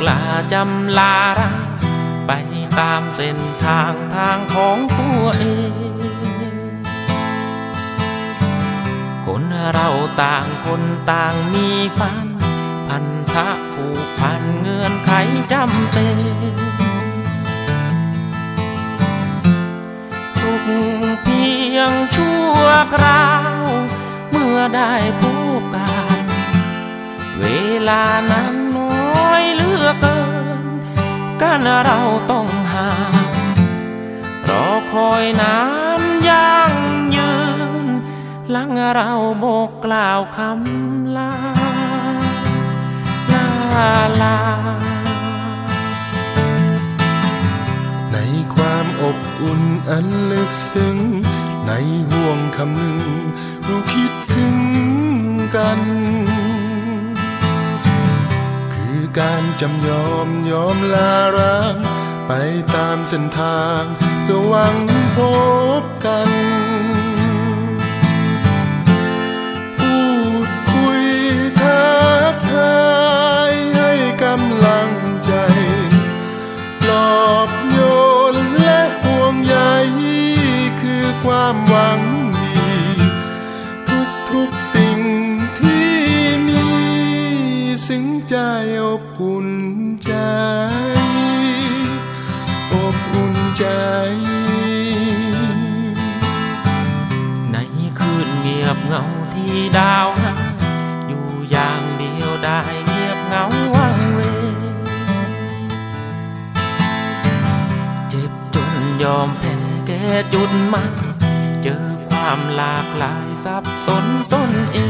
กล้าจำลารักไปตามเส้นทางทางของตัวเอง คนเราต่างคนต่างมีฝัน พันธะผูกพันเงื่อนไขจำเป็น สุขเพียงชั่วคราว เมื่อได้พบกัน เวลานั้น อเหลือเกินกันเราต้องห่างรอคอยนานยังยืน หลังเราบอกกล่าวคำลา ลาลา ในความอบอุ่นอันลึกซึ้ง ในห่วงคำหนึ่งเราคิดถึงกัน การจำยอมยอมลาร้าง ไปตามเส้นทางเพื่อหวังพบ อบอุ่นใจ อบอุ่นใจ ในคืนเงียบเหงาที่ดาวหาอยู่อย่างเดียวได้เงียบเหงาวังเวเจ็บจนยอมแพ้แก่จุดมาเจอความหลากหลายสับสนต้นเอง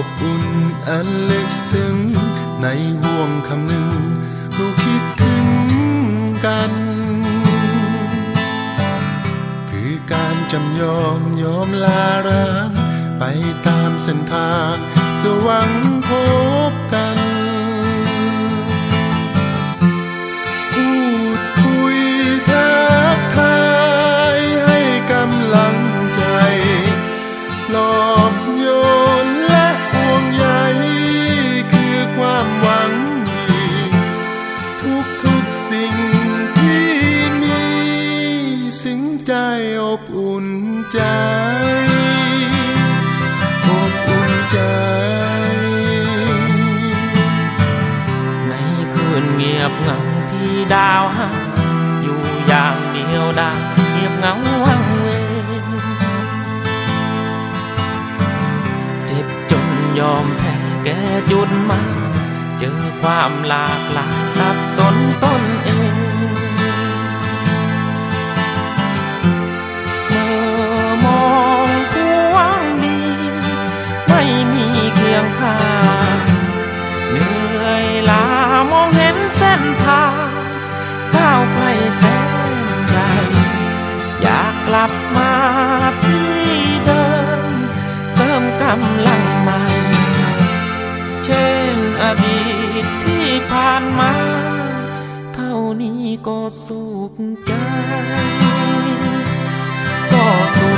อบอุ่นอันลึกซึ้งในห่วงคำหนึ่งเราคิดถึงกัน คือการจำยอมยอมลาร้าง ไปตามเส้นทางเพื่อหวังพบกัน สิงใจอบอุ่นใจอบอุ่นใจ ในคืนเงียบเหงาที่ดาวหาอยู่อย่างเดียวได้เงียบเหงาวังเวงเจ็บจนยอมแพ้แก่จุดมาเจอความหลากหลายสับสนตนเองำลังมาเช่นอดีตที่ผ่านมา เท่านี้ก็สุขใจ ก็สุข